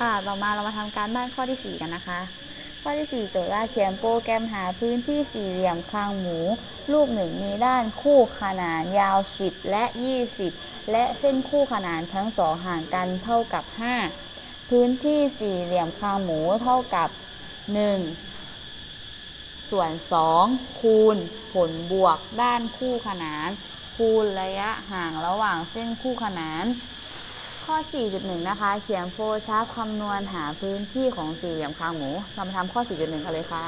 ค่ะ ต่อมาเรามาทำการบ้านข้อที่ 4 กันนะคะ ข้อที่ 4 โจทย์ว่าเขียนโปรแกรมหาพื้นที่สี่เหลี่ยมคางหมูลูกหนึ่งมีด้านคู่ขนานยาว 10 และ 20 และเส้นคู่ขนานทั้งสองห่างกันเท่ากับ 5 พื้นที่สี่เหลี่ยมคางหมูเท่ากับ 1 ส่วน 2 คูณ ผลบวกด้านคู่ขนาน คูณระยะห่างระหว่างเส้นคู่ขนาน ข้อ 4.1 นะคะ เขียนโฟล์ชาร์ตคำนวณหาพื้นที่ของสี่เหลี่ยมคางหมู เรามาทำข้อ 4.1 กันเลยค่ะ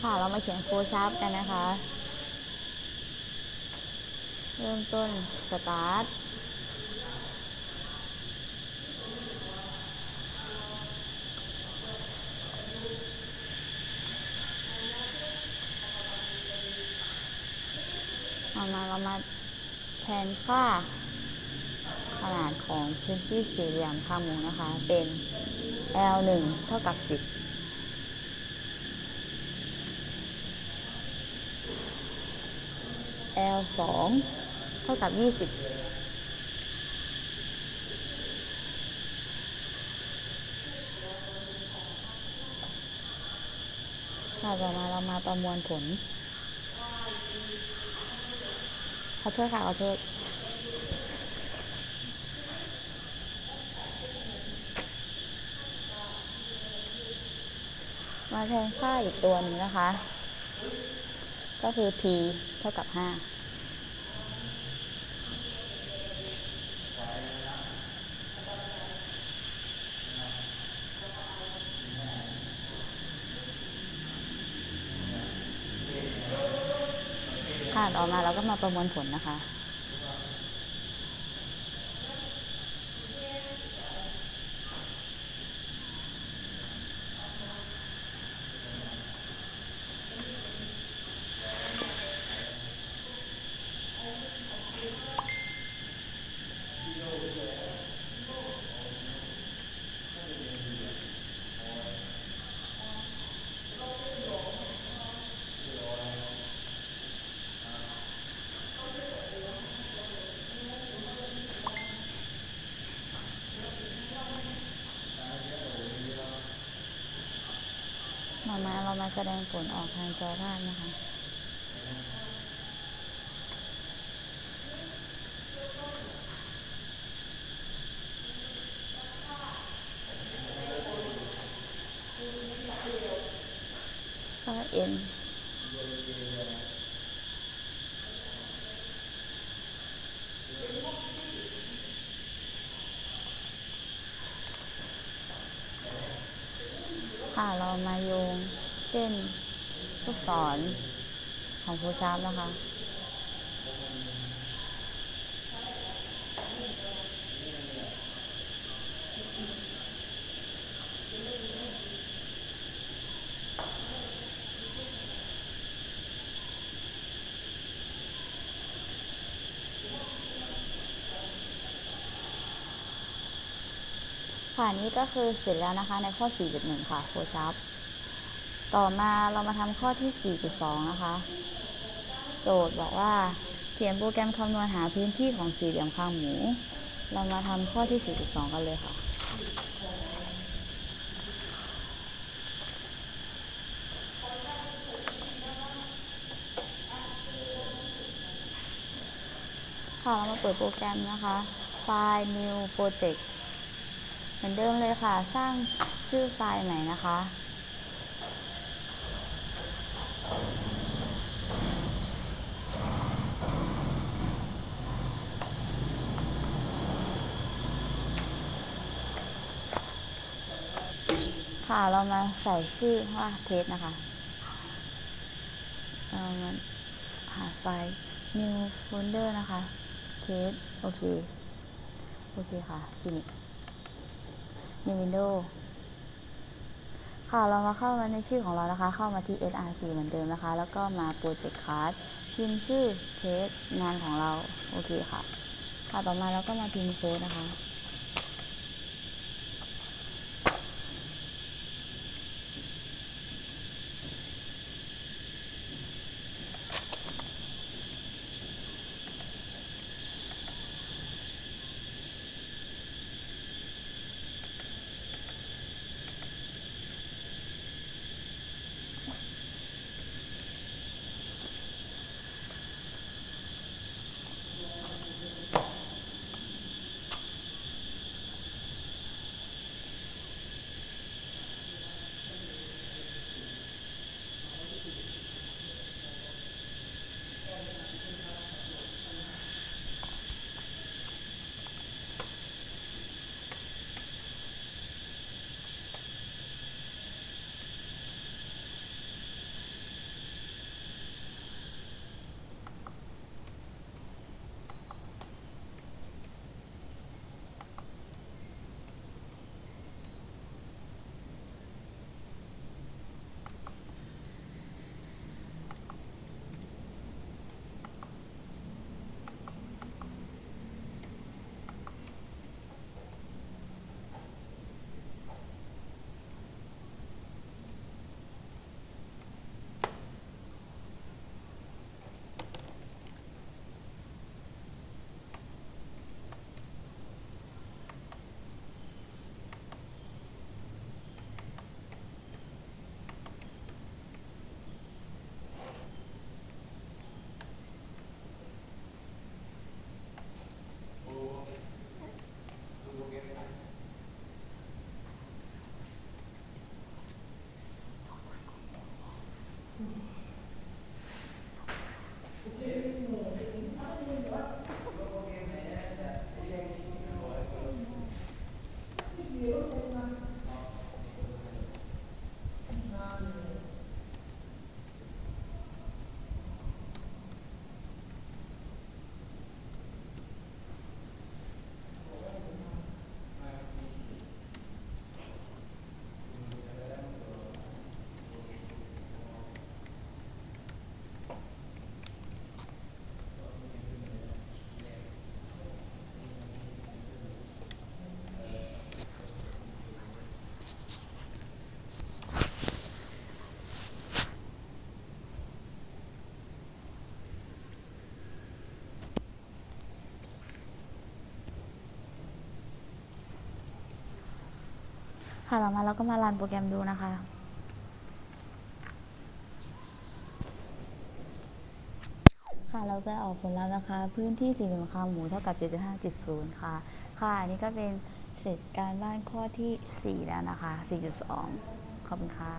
ค่ะ เรามาเขียนโฟล์ชาร์ตกันนะคะ เริ่มต้นสตาร์ทต่อมาเรามาแทนค่า นาดของพื้นที่สี่เหลี่ยมคางหมูนะคะ เป็น L 1 เท่ากับ 10 L 2 เท่ากับ 20ค่ะต่อมาเรามาประมวลผลขอโทษค่ะขอโทษ มาแทนค่าอีกตัวหนึงนะคะ ก็คือ p เท่ากับ 5ค่ะต่อมาเราก็มาประมวลผลนะคะ แสดงผลออกทางจอภาพนะคะก็ n ค่ะเรามาโยง ส้นลูกศรของฟูชาร์ปนะคะ ค่ะนี่ก็คือเสร็จแล้วนะคะในข้อ 4.1 ค่ะโฟชาร์ป ต่อมาเรามาทำข้อที่ 4.2 นะคะ โจทย์บอกว่าเขียนโปรแกรมคำนวณหาพื้นที่ของสี่เหลี่ยมคางหมู เรามาทำข้อที่ 4.2 กันเลยค่ะ ค่ะเรามาเปิดโปรแกรมนะคะ ไฟล์ new project เหมือนเดิมเลยค่ะ สร้างชื่อไฟล์ใหม่นะคะ ค่ะเรามาใส่ชื่อว่าเทสนะคะเรามาหาไฟล์ new folder นะคะเทสโอเค โอเคค่ะ finish new window ค่ะเรามาเข้ามาในชื่อของเรานะคะ เข้ามาที่ src เหมือนเดิมนะคะ แล้วก็มา project card พิมพ์ชื่อเทสงานของเรา โอเคค่ะ ค่ะต่อมาเราก็มาพิมพ์โค้ดนะคะ ค่ะต่อมาเราก็มารันโปรแกรมดูนะคะค่ะเราจะออกผลลัพธ์นะคะ พื้นที่สี่หลี่ยมคางหมูเท่ากับ75.0ค่ะ ค่ะอันนี้ก็เป็นเสร็จการบ้านข้อที่4แล้วนะคะ4.2ขอบคุณค่ะ